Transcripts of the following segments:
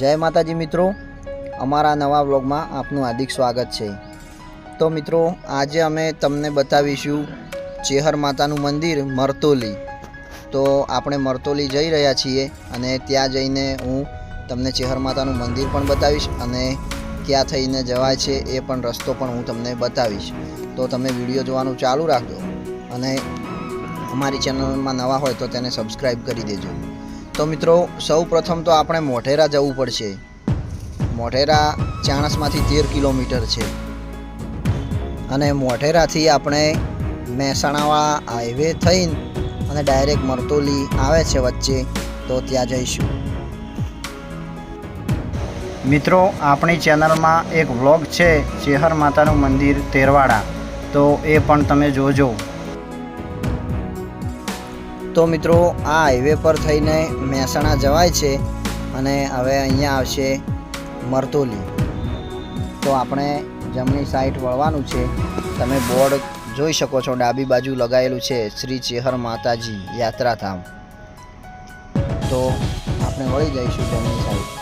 જય માતાજી મિત્રો. અમારા નવા વ્લોગમાં આપનું હાર્દિક સ્વાગત છે. તો મિત્રો, આજે અમે તમને બતાવીશું ચેહર માતાનું મંદિર મરતોલી. તો આપણે મરતોલી જઈ રહ્યા છીએ અને ત્યાં જઈને હું તમને ચેહર માતાનું મંદિર પણ બતાવીશ અને ક્યાં થઈને જવાય છે એ પણ રસ્તો પણ હું તમને બતાવીશ. તો તમે વીડિયો જોવાનું ચાલુ રાખજો અને અમારી ચેનલમાં નવા હોય તો તેને સબસ્ક્રાઈબ કરી દેજો. તો મિત્રો સૌ પ્રથમ તો આપણે મોઢેરા જવું પડશે. મોઢેરા ચાણસમાંથી તેર કિલોમીટર છે. અને મોઢેરાથી આપણે મહેસાણાવાળા હાઈવે થઈને અને ડાયરેક્ટ મરતોલી આવે છે વચ્ચે, તો ત્યાં જઈશું. મિત્રો, આપણી ચેનલમાં એક વ્લોગ છે ચેહર માતાનું મંદિર તેરવાડા. તો એ પણ તમે જોજો. તો મિત્રો, આ હાઈવે પર થઈને મહેસાણા જવાય છે અને હવે અહીંયા આવશે મરતોલી. તો આપણે જમણી સાઈડ વળવાનું છે. તમે બોર્ડ જોઈ શકો છો, ડાબી બાજુ લગાવેલું છે શ્રી ચેહર માતાજી યાત્રાધામ. તો આપણે વળી જઈશું જમણી સાઈડ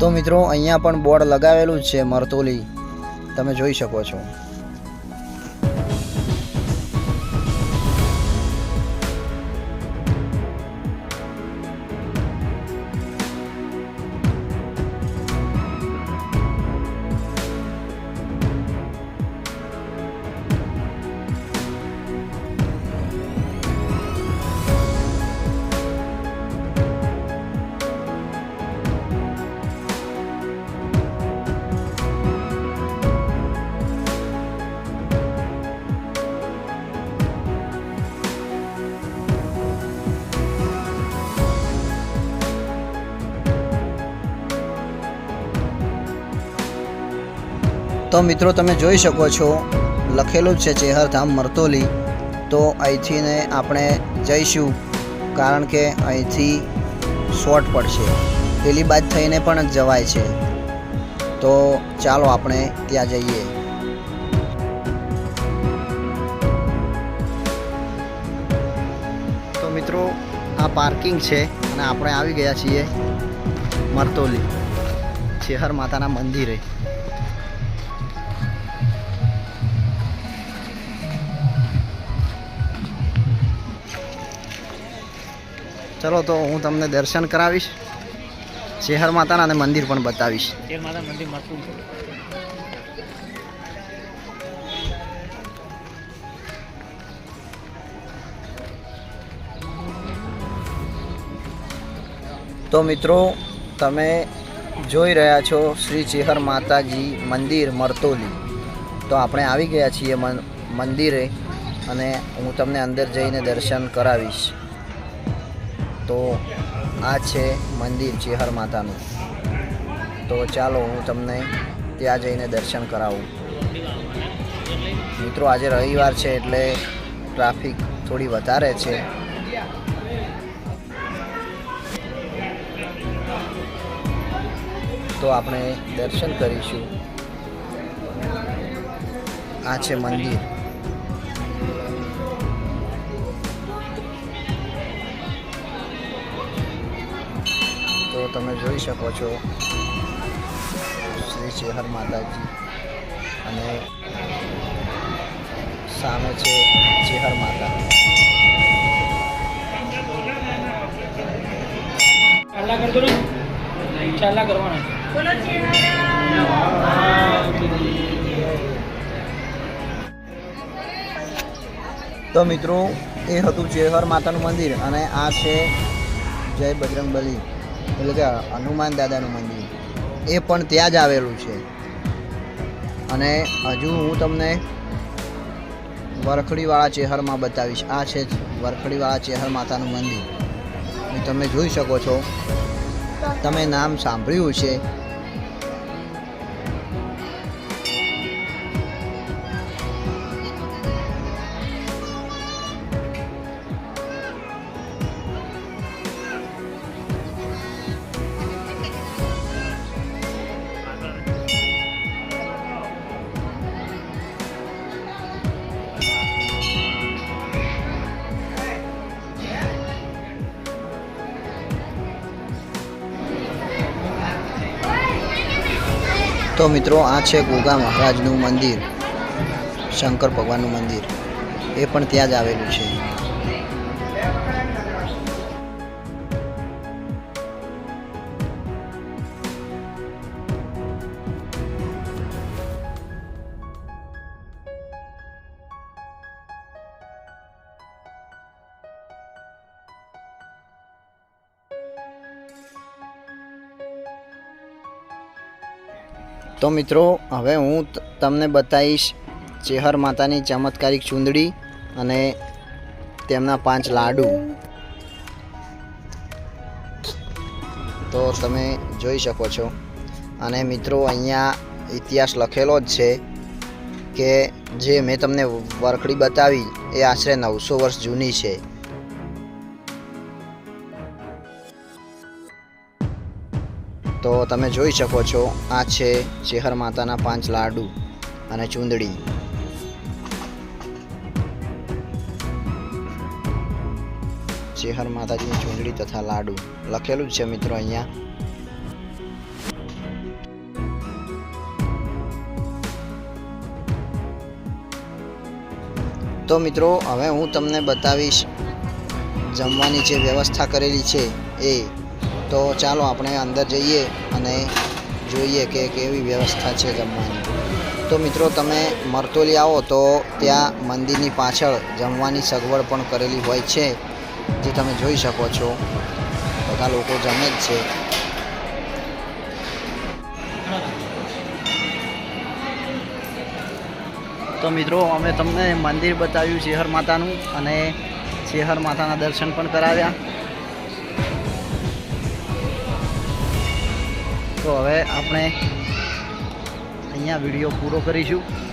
તો મિત્રો અહીંયા પણ બોર્ડ લગાવેલું છે મરતોલી. તમે જોઈ શકો છો. તો મિત્રો તમે જોઈ શકો છો, લખેલું જ છે ચેહરધામ મરતોલી. તો અહીંથી ને આપણે જઈશું, કારણ કે અહીંથી શોર્ટ પડશે. પેલી બાજ થઈને પણ જવાય છે. તો ચાલો આપણે ત્યાં જઈએ. તો મિત્રો, આ પાર્કિંગ છે અને આપણે આવી ગયા છીએ મરતોલી. ચેહર માતાના મંદિરે. ચલો તો હું તમને દર્શન કરાવીશ. શહેર માતાના અને મંદિર પણ બતાવીશ. તો મિત્રો તમે જોઈ રહ્યા છો શ્રી ચેહર માતાજી મંદિર મરતોલી. તો આપણે આવી ગયા છીએ મંદિરે અને હું તમને અંદર જઈને દર્શન કરાવીશ. તો આ છે મંદિર ચેહર માતાનું. તો ચાલો હું તમને ત્યાં જઈને દર્શન કરાવું. મિત્રો, આજે રવિવાર છે એટલે ટ્રાફિક થોડી વધારે છે. તો આપણે દર્શન કરીશું. આ છે મંદિર. તો તમે જોઈ શકો છો. શ્રી ચેહર માતાજી. અને સામે છે ચેહર માતા. તો મિત્રો એ હતું ચેહર માતાનું મંદિર અને આ છે જય બજરંગ બલી એટલે કે હનુમાન દાદાનું મંદિર. એ પણ ત્યાં જ આવેલું છે. અને હજુ હું તમને વરખડીવાળા ચેહરમાં બતાવીશ. આ છે જ વરખડીવાળા ચેહર માતાનું મંદિર. તમે જોઈ શકો છો. તમે નામ સાંભળ્યું છે તો મિત્રો, આ છે ગોગા મહારાજનું મંદિર, શંકર ભગવાનનું મંદિર. એ પણ ત્યાં જ આવેલું છે. તો મિત્રો, હવે હું તમને બતાવીશ ચેહર માતાની ચમત્કારિક ચૂંદડી અને તેમના પાંચ લાડુ. તો તમે જોઈ શકો છો. અને મિત્રો, અહીંયા ઇતિહાસ લખેલો જ છે કે જે મેં તમને વરખડી બતાવી, એ આશરે નવસો વર્ષ જૂની છે. તો તમે જોઈ શકો છો, આ છે શહેર માતાના પાંચ લાડુ અને ચૂંદડી. શહેર માતાજીની ચૂંદડી તથા લાડુ. લખેલું જ છે મિત્રો અહીંયા. તો મિત્રો, હવે હું તમને બતાવીશ, જમવાની જે વ્યવસ્થા કરેલી છે એ તો ચાલો આપણે અંદર જઈએ અને જોઈએ કે કેવી વ્યવસ્થા છે જમવાની. તો મિત્રો, તમે મરતોલી આવો તો ત્યાં મંદિરની પાછળ જમવાની સગવડ પણ કરેલી હોય છે, જે તમે જોઈ શકો છો. બધા લોકો જમે જ છે. તો મિત્રો, અમે તમને મંદિર બતાવ્યું ચેહર માતાનું, અને ચેહર માતાના દર્શન પણ કરાવ્યા. તો હવે આપણે અહીંયા વીડિયો પૂરો કરીશું.